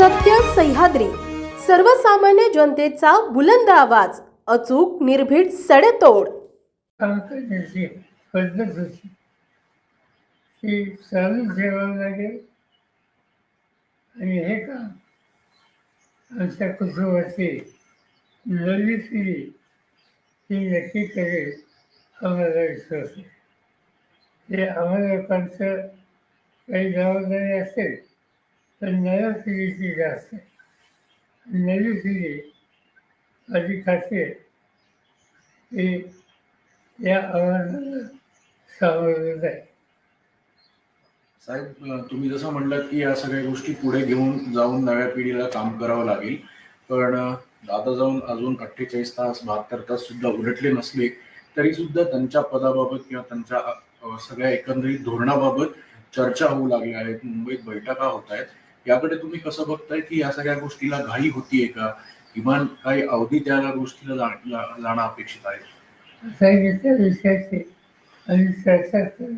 सत्य सह्याद्री. सर्वसामान्य जनतेचा बुलंद आवाज अचूक निर्भीड सडेतोड. काम पद्धत होती की चालू ठेवावं लागेल आणि हे काम आमच्या कुटुंबाची नवी पिढी ही नक्की करेल आम्हाला विश्वास आहे. हे आम्हाला लोकांचं काही जबाबदारी असेल पण नव्या जास्त. आहे अधिक हे या आव्हानाला सामोरं साहेब तुम्ही जसं म्हणलात की या सगळ्या गोष्टी पुढे घेऊन जाऊन नव्या पिढीला काम करावं लागेल. पण दादा जाऊन अजून अठ्ठेचाळीस तास बहात्तर तास सुद्धा उलटले नसले तरी सुद्धा त्यांच्या पदाबाबत किंवा त्यांच्या सगळ्या एकंदरीत धोरणाबाबत चर्चा होऊ लागल्या आहेत. मुंबईत बैठका होत आहेत. याकडे तुम्ही कसं बघताय की या सगळ्या गोष्टीला घाई होतीये का? किमान काही अवधी त्या गोष्टीला जाणं अपेक्षित आहे. सांगितल्या विषयाची. आणि चर्चा आहे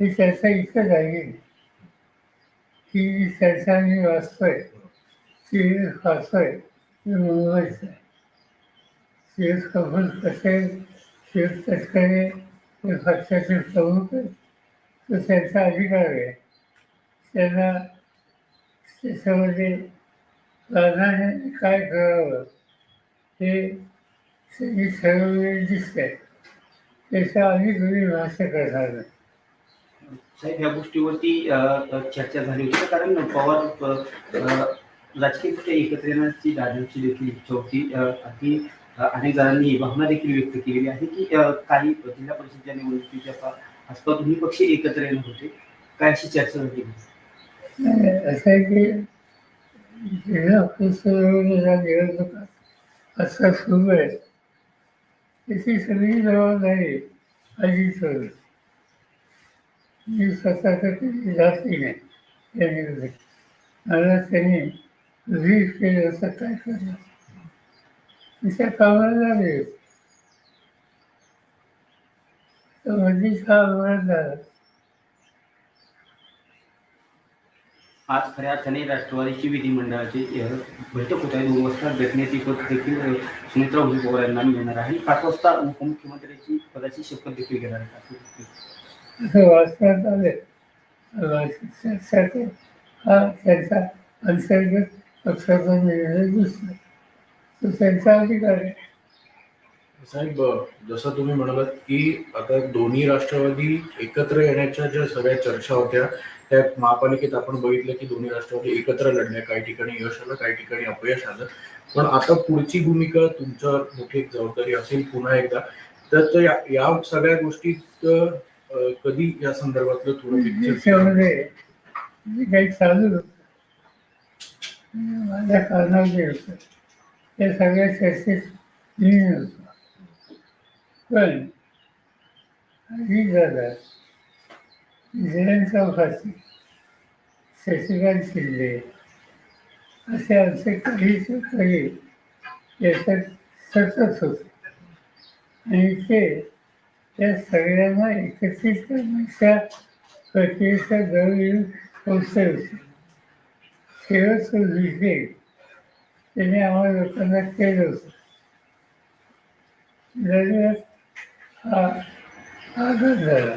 ही चर्चा इथं झाली ही जी चर्चा मी वाचतोय. सिरियस वाचतोय ते मुंबईच आहे सिरियस कपूर कसे? शिव तटकरे हे पक्षाचे प्रमुख आहेत तो त्यांचा अधिकार आहे. त्यांना त्याच्यामध्ये प्राधान्याने काय करावं हे सगळी ठरवलेली दिसते. त्याच्या आम्ही तुम्ही भाष्य करणार नाही साहेब या गोष्टीवरती चर्चा झाली होती. कारण पवार अ, राजकीयदृष्ट्या एकत्र येण्याची दादांची देखील इच्छा होती. अगदी अनेक जणांनी ही भावना देखील व्यक्त केलेली आहे की काही जिल्हा परिषदच्या निवडणुकीच्या आसपास दोन्ही पक्ष एकत्र येणार होते. काय अशी चर्चा झाली? नाही, असं आहे की जिल्हा परिषदेच्या निवडणुका आता सुरू आहे. त्याची सगळी जबाबदारी अजित करू मी स्वतःसाठी तर नाही त्या निवडणुकीत मला त्यांनी रीड केलं असं काय करणार? तिच्या कामाला लागले. तर मध्येच हा अपघात झाला आज खऱ्या अर्थाने राष्ट्रवादीची विधिमंडळाची बैठक होत आहे. दोन वाजता घटनेची पद देखील सुमित्रा पवार यांना मिळणार आहे. आणि पाच वाजता उपमुख्यमंत्र्याची पदाची शपथ देखील घेणार आहे. वाचण्यात आले हा त्यांचा अंतर्गत पक्षाचा निर्णय दिसतो तो त्यांचा अधिकार आहे. साहेब जसं तुम्ही म्हणालात की आता दोन्ही राष्ट्रवादी एकत्र येण्याच्या ज्या सगळ्या चर्चा होत्या त्या महापालिकेत आपण बघितलं की दोन्ही राष्ट्रवादी एकत्र लढल्या काही ठिकाणी यश आलं काही ठिकाणी अपयश आलं. पण आता पुढची भूमिका तुमच्यावर मोठी जबाबदारी असेल पुन्हा एकदा. तर या या सगळ्या गोष्टीत कधी या संदर्भातलं थोडं picture- त्याच्यामध्ये जे काही चालू माझ्या होतं सगळ्या चर्चेत होतो पण दादा जयंत चौकाची शशिकांत शिंदे असे आमचे काही काही याच्यात सतत होते. आणि ते त्या सगळ्यांना एकत्रित करण्याच्या प्रक्रियेचा जवळ येऊन पोचले होते शेवटचं विषय त्याने आम्हाला लोकांना केलं होतं. दरम्यान हा आघात झाला.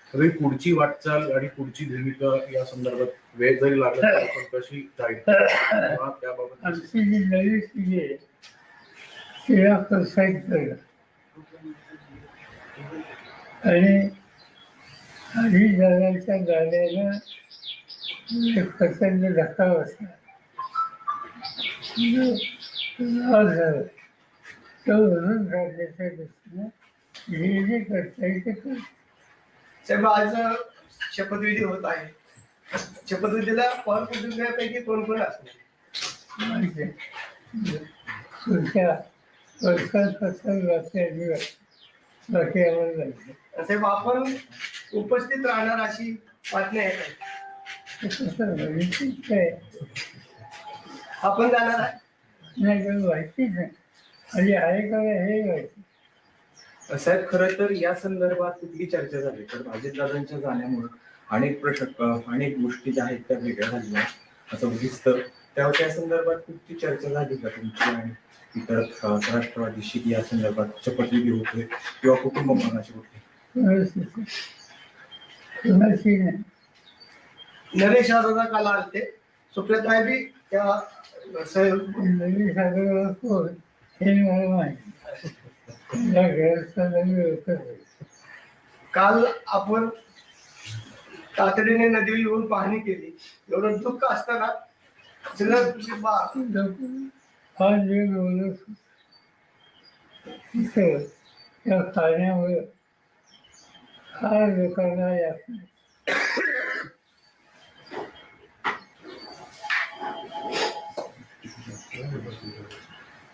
तरी पुढची वाटचाल आणि पुढची भूमिका या संदर्भात वेळ जरी लागला पण कशी जाईल. त्याबाबत आमची जी नवी पिढी आहे तिला प्रोत्साहित करणं आणि आधी दादाच्या गाण्याला एक प्रचंड धक्का बसला जो म्हणजे लाभ झाला. तो भरून काढण्याच्या दृष्टीनं जे जे करता येईल ते करतो साहेब आज शपथविधी होत आहे. शपथविधीला पवार कुटुंबियापैकी कोण कोण असणार साहेब आपण उपस्थित राहणार अशी बातमी आहे आपण जाणार आहे. नाही नाही. आणि आहे का हे माहिती. साहेब खरं तर या संदर्भात कुठली चर्चा झाली? तर अजितदादांच्या जाण्यामुळे अनेक प्रश्न अनेक गोष्टी ज्या आहेत त्या वेगळ्या झाल्या असं दिसतं त्यावर त्या संदर्भात कुठची चर्चा झाली का तुमची आणि इतर राष्ट्रवादीशी की या संदर्भात शपथविधी होते किंवा कुटुंब मनाची होते नरेश अरोरा काल आलते. सुप्रियाताई बी त्या सागर कोण? हे मला माहिती काल आपण तातडीने नदीवर येऊन पाहणी केली. एवढं दुःख असताना सगळं पाण्यामुळे लोकांना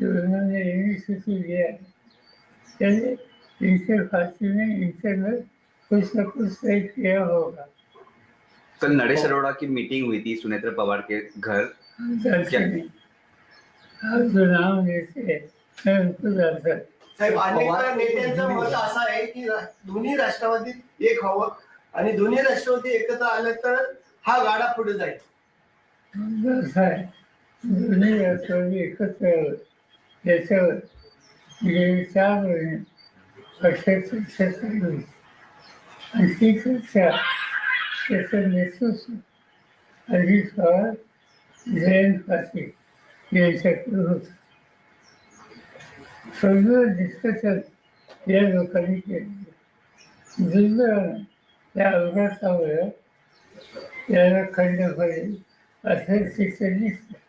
उन्होंने लिया इनसे कुछ न कुछ किया होगा कल नरेश अरोड़ा की मीटिंग हुई थी सुनेत्रा पवार के घर जानते नहीं आप जो नाम लेते मैं उनको जानता हूँ। साहेब अनेक नेत्यांचं मत असं आहे की दोन्ही राष्ट्रवादीत एक हवं आणि दोन्ही राष्ट्रवादी एकत्र आलं तर हा गाडा पुढे जाईल. दोन्ही राष्ट्रवादी एकत्र याच्यावर गेली चार महिने पक्षाची चर्चा चालू आणि ती चर्चा त्याचं नेतृत्व अजित पवार जयंत पाटील यांच्याकडे होतं सगळं डिस्कशन या लोकांनी केलं दुर्दैवानं त्या अपघातामुळे याला खंड पडेल असं शिक्षण दिसतं.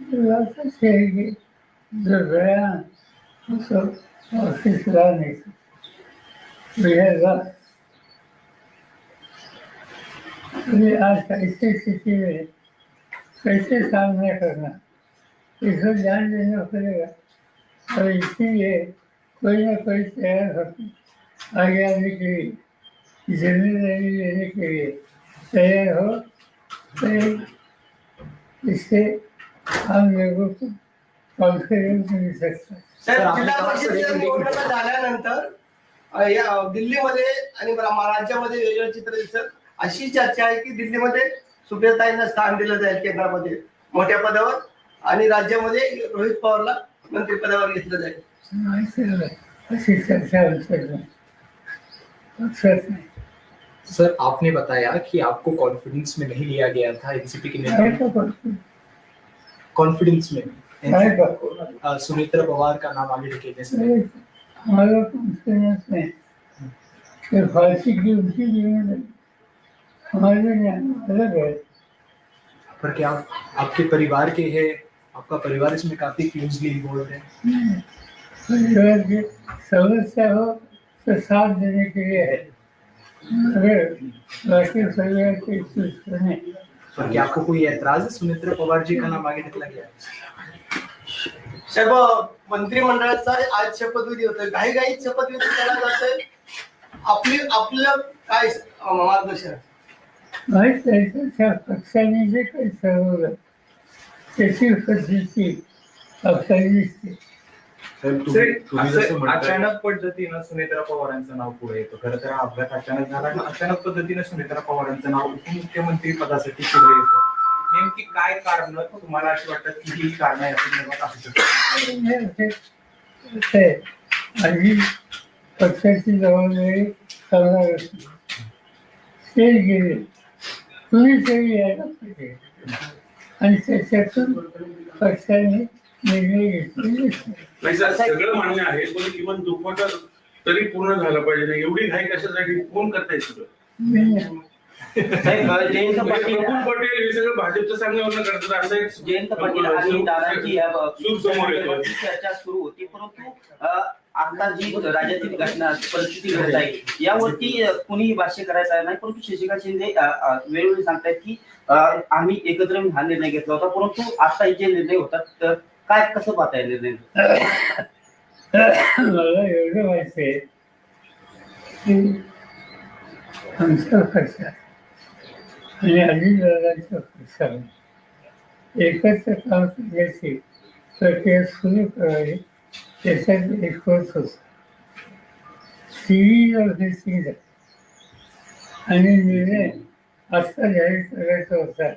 वाचत आहे की जो गया उसको ऑफिस आज ऐसी स्थिति में कैसे सामना करना इसको ध्यान देना पड़ेगा और इसीलिए कोई ना कोई तैयार होकर आगे आने के लिए जिम्मेदारी लेने के लिए तैयार हो तो इससे है जिल्हा सर, परिषदेच्या. निवडणुका झाल्यानंतर अ, या दिल्लीमध्ये आणि रा- राज्यामध्ये वेगळं चित्र दिसत अशी चर्चा आहे की दिल्लीमध्ये सुप्रियाताईंना स्थान दिलं जाईल केंद्रामध्ये मोठ्या पदावर आणि राज्यामध्ये रोहित पवारला मंत्रिपदावर घेतलं जाईल. माहिती आहे अशी चर्चा नाही. सर आपने बताया कि आपको कॉन्फिडेंस में नहीं लिया गया था एनसीपी के नेता कॉन्फिडेंस में। सुनेत्रा पवार का नाम आगे ढकेलने से अरे, हमारा कॉन्फिडेंस नहीं कि फांसी की उनकी जिम्मेदारी हमारे ज्ञान अलग है। पर क्या आप, आपके परिवार के हैं? आपका परिवार इसमें काफी क्लोजली इन्वॉल्व है। परिवार की समस्या हो तो साथ देने के लिए है। अगर बाकी परिवार के सुने पर क्या आपको कोई ऐतराज है सुनेत्रा पवार जी का नाम आगे निकला गया साहेब मंत्रिमंडळाचा आज शपथविधी होतोय. घाई घाईत शपथविधी केला जातोय. आपली आपलं काय मार्गदर्शन? त्या पक्षाने जे काही ठरवलं त्याची पद्धती पक्षाने दिसते. साहेब तुम्ही साहेब, तुम्ही जसं असं म्हणताय अचानक पद्धतीनं सुनेत्रा पवारांचं नाव पुढे येतं. खरं तर हा अपघात अचानक झाला आणि अचानक पद्धतीनं सुनेत्रा पवारांचं नाव उपमुख्यमंत्री पदासाठी पुढे येतं. नेमकी काय कारण? तुम्हाला अशी वाटतात की ही कारण आहे असं असू शकतात? हे असे असे आहे. माझी पक्षाची जबाबदारी करणार असते. ते गेले. यायला पाहिजे. आणि त्याच्यातून पक्षाने. नाही सर सगळं मान्य आहे पण किमान दुखवटा तरी पूर्ण झाला पाहिजे ना एवढी घाई कशासाठी? कोण करताय सगळं? नाही. जयंत पाटील हे सगळं करतात. असं एक जयंत पाटील आणि दादांची या ब- सूर समोर येतोय. चर्चा सुरू होती परंतु आता जी राज्यातील घटना परिस्थिती घडत आहे यावरती कुणीही भाष्य करायचं नाही परंतु शशिकांत शिंदे अ, अ, वेळोवेळी सांगतायत की अ, आम्ही एकत्र येऊन हा निर्णय घेतला होता परंतु आता हे जे निर्णय होतात तर काय कसं पाहताय निर्णय? मला एवढं माहिती आहे. की आमच्या पक्षात आणि अजितदादांच्या पक्षाने एकत्र काम करण्याची प्रक्रिया सुरू करावी. त्याच्यात एक होत होता ऑर्गनायझिंग झाली आणि निर्णय आत्ता जाहीर करायचा होता.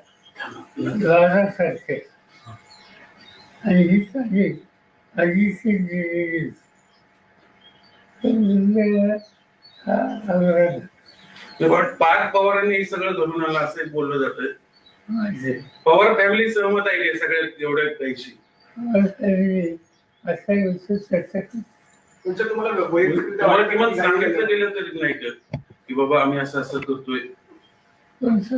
द्वारासारखे आणि ही तारीख अजितची दिलेली पण पार्थ पवारांनी हे सगळं घडून आलं असं बोललं माझे. पवार फॅमिली सहमत आहे का सगळ्या एवढ्या अर्थाने असा गोष्ट चर्चा. तुमच्या तुम्हाला तुम्हाला किमान सांगितलं गेलं तरी नाही का? की बाबा आम्ही असं असं करतोय पण सर,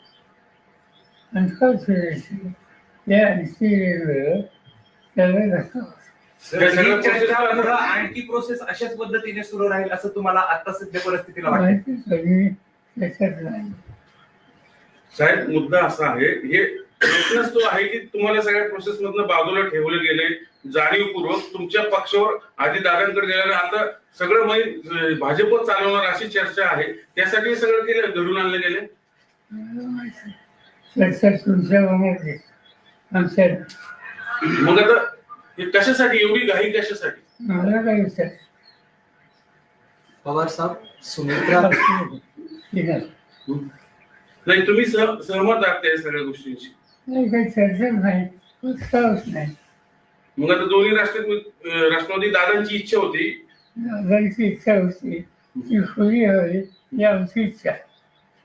सगळ्या ही चर्चा process- पुढं आणखी प्रोसेस अशाच पद्धतीने सुरू राहील असं तुम्हाला आता सध्या परिस्थितीला वाटतं. माहिती कधी त्याच्यात नाही साहेब मुद्दा असा आहे हे प्रश्नच तो आहे की तुम्हाला सगळ्या प्रोसेस मधनं बाजूला ठेवले गेले जाणीवपूर्वक तुमच्या पक्षावर आधी दादांकडे गेल्याने आता सगळं म्हणजे भाजप चालवणार अशी चर्चा आहे. त्यासाठी हे सगळं केलं घडून आणलं गेले तुमच्या मनात आहे. आमच्या मग आता हे कशासाठी? एवढी घाई कशासाठी? मला काय विचार? पवार साहब ठीक आहे. नाही तुम्ही सह- सहमत आहात त्या सगळ्या गोष्टींशी. नाही काही चर्चा नाही. उत्साहच नाही. मग आता दोन्ही राष्ट्रवादी अं, राष्ट्रवादी दादांची इच्छा होती. दादांची इच्छा होती. ती खुली हवी ही आमची इच्छा आहे.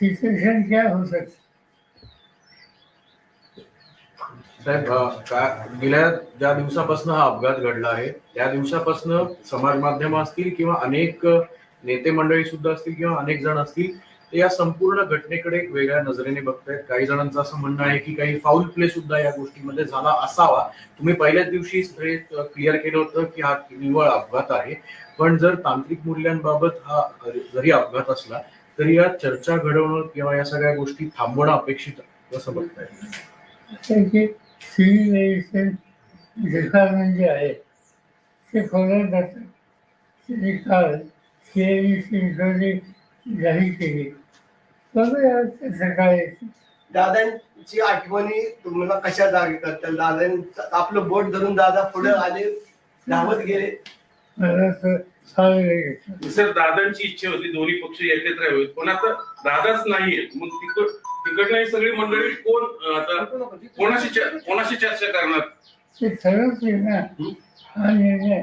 सिच्युएशन क्या हो सकती साहेब का गेल्या ज्या दिवसापासून हा अपघात घडला आहे त्या दिवसापासून समाज माध्यम असतील किंवा अनेक नेते मंडळी सुद्धा असतील किंवा अनेक जण असतील ते या संपूर्ण घटनेकडे एक वेगळ्या नजरेने बघतायत. काही जणांचं असं म्हणणं आहे की काही फाऊल प्ले सुद्धा या गोष्टीमध्ये झाला असावा. तुम्ही पहिल्याच दिवशी हे क्लिअर केलं होतं की हा निव्वळ अपघात आहे. पण जर तांत्रिक मूल्यांबाबत हा जरी अपघात असला तरी या चर्चा घडवणं किंवा या सगळ्या गोष्टी थांबवणं अपेक्षित आहे. कसं बघताय जे आहे ते खोल्यात त्यांनी काल जाहीर केली. सकाळी. दादांची आठवणी तुम्हाला कशा जागी करतात दादांचं आपलं बोट धरून दादा पुढे आले धावत गेले. मला सर दादांची इच्छा होती दोन्ही पक्ष एकत्र यावेत. पण आता दादाच नाहीये मग तिकड तिकडनं ही सगळी मंडळी कोण आता कोणाशी कोणाशी चर्चा करणार? ते ठरवते ना. हा? निर्णय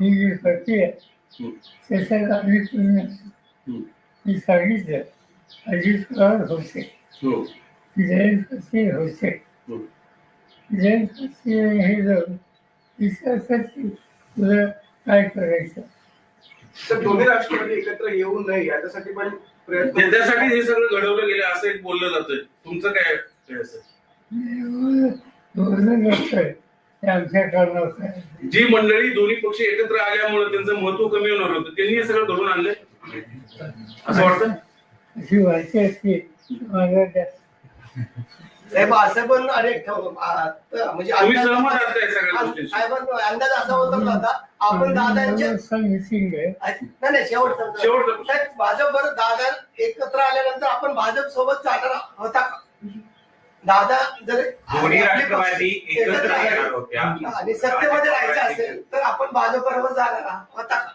ही जी प्रक्रिया हम्म. त्याच्यात आम्ही पूर्ण हम्म. मी सांगितलं अजित पवार होते. हो. जयंत पाटील होते. हम्म. जयंत पाटील हे जाऊन विचार करतील तुला काय करायचं तर दोन्ही राष्ट्रवादी एकत्र येऊ नये याच्यासाठी पण त्या- त्यासाठी हे सगळं घडवलं गेलं असं एक बोललं जातंय. तुमचं काय काय असं? बोलणं नसतं ते आमच्या कारणावर आहे. जी मंडळी दोन्ही पक्ष एकत्र आल्यामुळे त्यांचं महत्त्व कमी होणार होतं त्यांनी हे सगळं घडून आणलंय? असं वाटतं? अशी माहिती असते. मला साहेब असं पण आता म्हणजे तुम्ही सहमत आहात त्या सगळ्या गोष्टींशी? साहेबांचा अंदाज असा होता ना आपण दादांच्या नाही नाही शेवटचा. साहेब भाजप बरं दादा एकत्र आल्यानंतर आपण भाजप सोबत जाणार होता का? दादा जर दोन्ही राष्ट्रवादी एकत्र आले येणार होत्या. आणि सत्तेमध्ये राहायचं असेल तर आपण भाजप बरोबर जाणार होता का?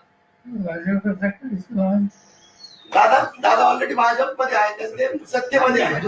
दादा दादा ऑलरेडी भाजपमध्ये आहे ते सत्तेमध्ये आहे